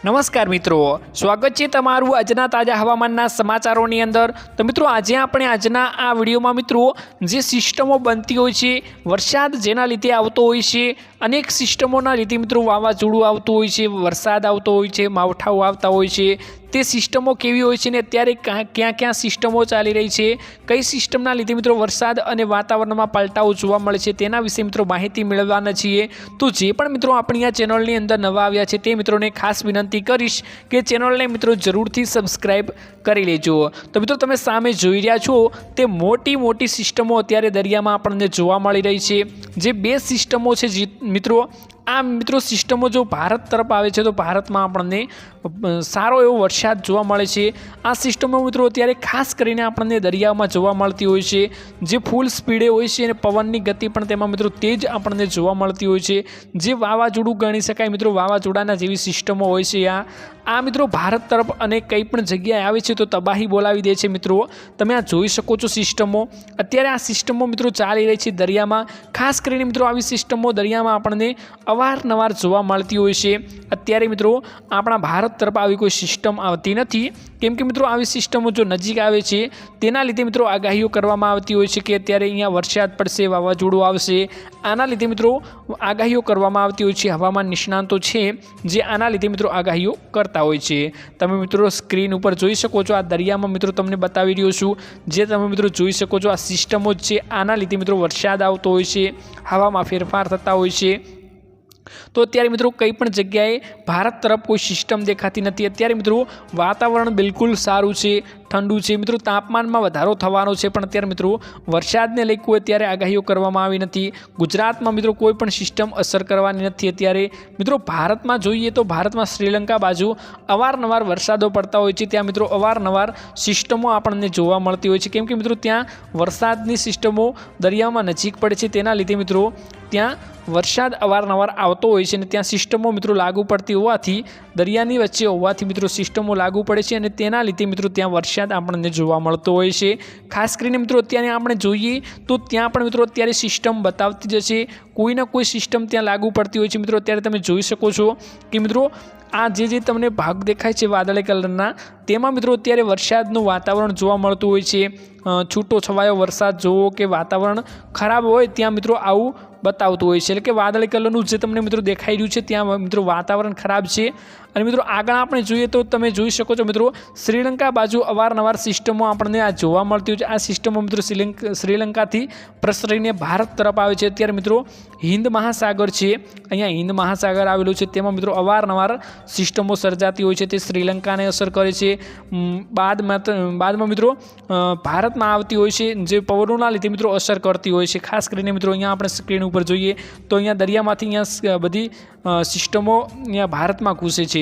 નમસ્કાર મિત્રો, સ્વાગત છે તમારું આજના તાજા હવામાનના સમાચારોની અંદર. તો મિત્રો, આજે આપણે આજના આ વિડીયોમાં મિત્રો, જે સિસ્ટમો બનતી હોય છે, વરસાદ જેના લીધે આવતો હોય છે, અનેક સિસ્ટમોના લીધે મિત્રો વાવાઝોડું આવતું હોય છે, વરસાદ આવતો હોય છે, માવઠાઓ આવતા હોય છે તે સિસ્ટમો કેવી હોય છે ને અત્યારે ક્યાં ક્યાં સિસ્ટમો ચાલી રહી છે, કઈ સિસ્ટમના લીધે મિત્રો વરસાદ અને વાતાવરણમાં પલટાઓ જોવા મળે છે, તેના વિશે મિત્રો માહિતી મેળવવાના છીએ. તો જે પણ મિત્રો આપણી આ ચેનલની અંદર નવા આવ્યા છે, તે મિત્રોને ખાસ વિનંતી કરીશ કે ચેનલને મિત્રો જરૂરથી સબસ્ક્રાઈબ કરી લેજો. તો મિત્રો તમે સામે જોઈ રહ્યા છો, તે મોટી મોટી સિસ્ટમો અત્યારે દરિયામાં આપણને જોવા મળી રહી છે. જે બે સિસ્ટમો છે મિત્રો આ મિત્રો સિસ્ટમો જો ભારત તરફ આવે છે તો ભારતમાં આપણને સારો એવો વરસાદ જોવા મળે છે. આ સિસ્ટમો મિત્રો અત્યારે ખાસ કરીને આપણને દરિયામાં જોવા મળતી હોય છે. જે ફૂલ સ્પીડે હોય છે અને પવનની ગતિ પણ તેમાં મિત્રો તેજ આપણને જોવા મળતી હોય છે. જે વાવાઝોડું ગણી શકાય મિત્રો, વાવાઝોડાના જેવી સિસ્ટમો હોય છે આ. આ મિત્રો ભારત તરફ અને કંઈ પણ જગ્યાએ આવે છે તો તબાહી બોલાવી દે છે મિત્રો. તમે આ જોઈ શકો છો સિસ્ટમો. અત્યારે આ સિસ્ટમો મિત્રો ચાલી રહી છે દરિયામાં. ખાસ કરીને મિત્રો આવી સિસ્ટમો દરિયામાં આપણને અવારનવાર જોવા મળતી હોય છે. અત્યારે મિત્રો, આપણા ભારત તરફ આવી કોઈ સિસ્ટમ આવતી નથી. કેમ કે મિત્રો, આવી સિસ્ટમો જો નજીક આવે છે, તેના લીધે મિત્રો આગાહીઓ કરવામાં આવતી હોય છે કે અત્યારે અહીંયા વરસાદ પડશે, વાવાઝોડું આવશે. આના લીધે મિત્રો, આગાહીઓ કરવામાં આવતી હોય છે, હવામાન નિષ્ણાંતો છે, જે આના લીધે મિત્રો આગાહીઓ કરતા હોય છે. તમે મિત્રો સ્ક્રીન ઉપર જોઈ શકો છો, આ દરિયામાં મિત્રો તમને બતાવી રહ્યો છું. જે તમે મિત્રો જોઈ શકો છો, આ સિસ્ટમો જ છે. આના લીધે મિત્રો વરસાદ આવતો હોય છે, હવામાં ફેરફાર થતા હોય છે. તો અત્યારે મિત્રો કંઈ પણ જગ્યાએ ભારત તરફ કોઈ સિસ્ટમ દેખાતી નથી. અત્યારે મિત્રો વાતાવરણ બિલકુલ સારું છે, ઠંડુ છે. મિત્રો તાપમાનમાં વધારો થવાનો છે, પણ અત્યારે મિત્રો વરસાદને લઈ કોઈ અત્યારે આગાહીઓ કરવામાં આવી નથી. ગુજરાતમાં મિત્રો કોઈ પણ સિસ્ટમ અસર કરવાની નથી અત્યારે. મિત્રો ભારતમાં જોઈએ તો ભારતમાં શ્રીલંકા બાજુ અવારનવાર વરસાદો પડતા હોય છે. ત્યાં મિત્રો અવારનવાર સિસ્ટમો આપણને જોવા મળતી હોય છે. કેમ કે મિત્રો ત્યાં વરસાદની સિસ્ટમો દરિયામાં નજીક પડે છે. તેના લીધે મિત્રો ત્યાં વરસાદ અવારનવાર આવતો હોય છે અને ત્યાં સિસ્ટમો મિત્રો લાગુ પડતી હોવાથી, દરિયાની વચ્ચે હોવાથી મિત્રો સિસ્ટમો લાગુ પડે છે અને તેના લીધે મિત્રો ત્યાં વરસાદ આપણને જોવા મળતો હોય છે. ખાસ કરીને મિત્રો અત્યારે આપણે જોઈએ તો ત્યાં પણ મિત્રો અત્યારે સિસ્ટમ બતાવતી જ છે. કોઈને કોઈ સિસ્ટમ ત્યાં લાગુ પડતી હોય છે. મિત્રો, અત્યારે તમે જોઈ શકો છો કે મિત્રો, આ જે જે તમને ભાગ દેખાય છે વાદળી કલરના, તેમાં મિત્રો અત્યારે વરસાદનું વાતાવરણ જોવા મળતું હોય છે. છૂટો છવાયો વરસાદ જોવો કે વાતાવરણ ખરાબ હોય ત્યાં મિત્રો આવું બતાવતું હોય છે. એટલે કે વાદળી કલરનું જે તમને મિત્રો દેખાઈ રહ્યું છે, ત્યાં મિત્રો વાતાવરણ ખરાબ છે. અને મિત્રો આગળ આપણે જોઈએ તો તમે જોઈ શકો છો મિત્રો, શ્રીલંકા બાજુ અવારનવાર સિસ્ટમો આપણને આ જોવા મળતી હોય છે. આ સિસ્ટમો મિત્રો શ્રીલંક, શ્રીલંકાથી પ્રસરીને ભારત તરફ આવે છે. અત્યારે મિત્રો હિન્દ મહાસાગર છે. અહીંયા હિન્દ મહાસાગર આવેલું છે. તેમાં મિત્રો અવારનવાર સિસ્ટમો સર્જાતી હોય છે. તે શ્રીલંકાને અસર કરે છે. બાદમાં બાદમાં મિત્રો ભારતમાં આવતી હોય છે. જે પવનોના લીધે મિત્રો અસર કરતી હોય છે. ખાસ કરીને મિત્રો અહીંયા આપણે સ્ક્રીન ઉપર જોઈએ તો અહીંયા દરિયામાંથી અહીંયા બધી સિસ્ટમો અહીંયા ભારતમાં ઘૂસે છે.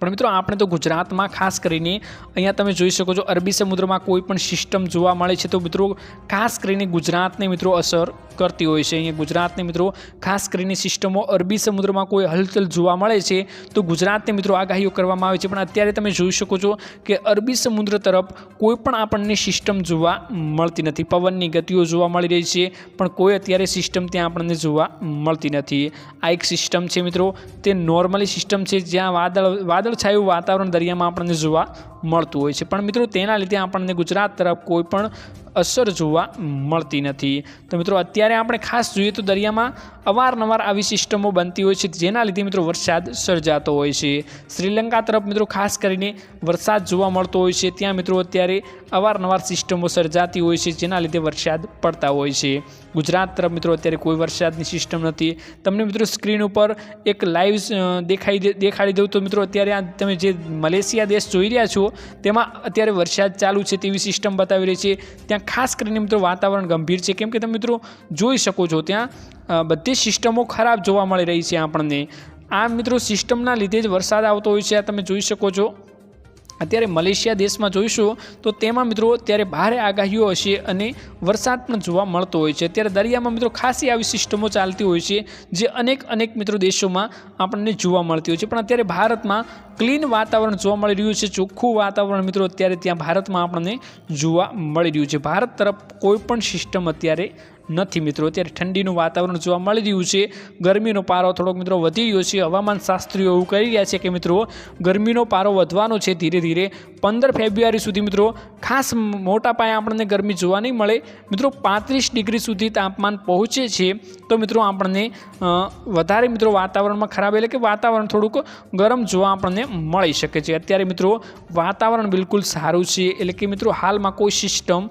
પણ મિત્રો, આપણે તો ગુજરાતમાં ખાસ કરીને અહીંયા તમે જોઈ શકો છો, અરબી સમુદ્રમાં કોઈ પણ સિસ્ટમ જોવા મળે છે તો મિત્રો, ખાસ કરીને ગુજરાતને મિત્રો અસર કરતી હોય છે. અહીંયા ગુજરાતને મિત્રો, ખાસ કરીને સિસ્ટમો અરબી સમુદ્રમાં કોઈ હલચલ જોવા મળે છે તો ગુજરાતને મિત્રો આગાહીઓ કરવામાં આવે છે. પણ અત્યારે તમે જોઈ શકો છો કે અરબી સમુદ્ર તરફ કોઈ પણ આપણને સિસ્ટમ જોવા મળતી નથી. પવનની ગતિઓ જોવા મળી રહી છે, પણ કોઈ અત્યારે સિસ્ટમ ત્યાં આપણને જોવા મળતી નથી. આ એક સિસ્ટમ છે મિત્રો, તે નોર્મલી સિસ્ટમ છે જ્યાં વાદળ વાદળછાયું વાતાવરણ દરિયામાં આપણને જોવા મળતું હોય છે. પણ મિત્રો, તેના લીધે આપણને ગુજરાત તરફ કોઈ પણ અસર જોવા મળતી નથી. તો મિત્રો, અત્યારે આપણે ખાસ જોઈએ તો દરિયામાં અવારનવાર આવી સિસ્ટમો બનતી હોય છે. જેના લીધે મિત્રો, વરસાદ સર્જાતો હોય છે. શ્રીલંકા તરફ મિત્રો, ખાસ કરીને વરસાદ જોવા મળતો હોય છે. ત્યાં મિત્રો, અત્યારે અવારનવાર સિસ્ટમો સર્જાતી હોય છે, જેના લીધે વરસાદ પડતા હોય છે. ગુજરાત તરફ મિત્રો, અત્યારે કોઈ વરસાદની સિસ્ટમ નથી. તમને મિત્રો, સ્ક્રીન ઉપર એક લાઈવ દેખાઈ દેખાડી દઉં તો મિત્રો, અત્યારે આ તમે જે મલેશિયા દેશ જોઈ રહ્યા છો તેમાં અત્યારે વરસાદ ચાલુ છે તેવી સિસ્ટમ બતાવી રહી છે. ત્યાં ખાસ કરીને મિત્રો વાતાવરણ ગંભીર છે. કેમ કે તમે મિત્રો જોઈ શકો છો ત્યાં બધી સિસ્ટમો ખરાબ જોવા મળી રહી છે આપણને. આ મિત્રો સિસ્ટમના લીધે જ વરસાદ આવતો હોય છે, આ તમે જોઈ શકો છો. અત્યારે મલેશિયા દેશમાં જોઈશું તો તેમાં મિત્રો અત્યારે ભારે આગાહીઓ હશે અને વરસાદ પણ જોવા મળતો હોય છે. અત્યારે દરિયામાં મિત્રો ખાસી આવી સિસ્ટમો ચાલતી હોય છે, જે અનેક અનેક મિત્રો દેશોમાં આપણને જોવા મળતી હોય છે. પણ અત્યારે ભારતમાં ક્લીન વાતાવરણ જોવા મળી રહ્યું છે, ચોખ્ખું વાતાવરણ મિત્રો અત્યારે ત્યાં ભારતમાં આપણને જોવા મળી રહ્યું છે. ભારત તરફ કોઈ પણ સિસ્ટમ અત્યારે નથી મિત્રો. અત્યારે ઠંડીનું વાતાવરણ જોવા મળી રહ્યું છે. ગરમીનો પારો થોડોક મિત્રો વધી રહ્યો છે. હવામાન શાસ્ત્રીઓ એવું કહી રહ્યા છે કે મિત્રો, ગરમીનો પારો વધવાનો છે ધીરે ધીરે. પંદર ફેબ્રુઆરી સુધી મિત્રો, ખાસ મોટા પાયે આપણને ગરમી જોવા નહીં મળે. મિત્રો, પાંત્રીસ ડિગ્રી સુધી તાપમાન પહોંચે છે. તો મિત્રો, આપણને વધારે મિત્રો વાતાવરણમાં ખરાબ એટલે કે વાતાવરણ થોડુંક ગરમ જોવા આપણને મળી શકે છે. અત્યારે મિત્રો, વાતાવરણ બિલકુલ સારું છે. એટલે કે મિત્રો, હાલમાં કોઈ સિસ્ટમ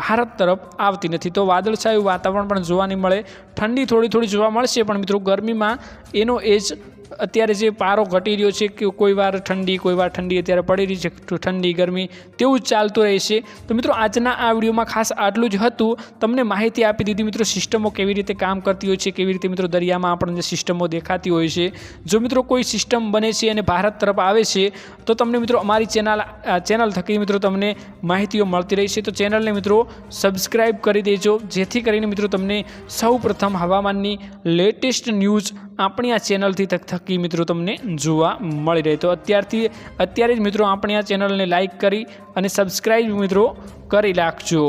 ભારત તરફ આવતી નથી. તો વાદળછાયું વાતાવરણ પણ જોવાની મળે. ઠંડી થોડી થોડી જોવા મળશે, પણ મિત્રો ગરમીમાં એનો એજ અત્યારે જે પારો ઘટી રહ્યો છે કે કોઈ વાર ઠંડી, કોઈ વાર ઠંડી અત્યારે પડી રહી છે ઠંડી, ગરમી તેવું જ ચાલતું રહેશે તો મિત્રો આજના આ વિડીયોમાં ખાસ આટલું જ હતું. તમને માહિતી આપી દીધી મિત્રો સિસ્ટમો કેવી રીતે કામ કરતી હોય છે, કેવી રીતે મિત્રો દરિયામાં આપણને સિસ્ટમો દેખાતી હોય છે. જો મિત્રો કોઈ સિસ્ટમ બને છે અને ભારત તરફ આવે છે, તો તમને મિત્રો અમારી ચેનલ ચેનલ થકી મિત્રો તમને માહિતીઓ મળતી રહેશે તો ચેનલને મિત્રો સબસ્ક્રાઈબ કરી દેજો. જેથી કરીને મિત્રો તમને સૌ પ્રથમ હવામાનની લેટેસ્ટ ન્યૂઝ આપણી આ ચેનલથી થકી મિત્રો તમને જોવા મળી રહે. તો અત્યારથી, અત્યારે જ મિત્રો આપણી આ ચેનલને લાઈક કરી અને સબસ્ક્રાઈબ મિત્રો કરી રાખજો.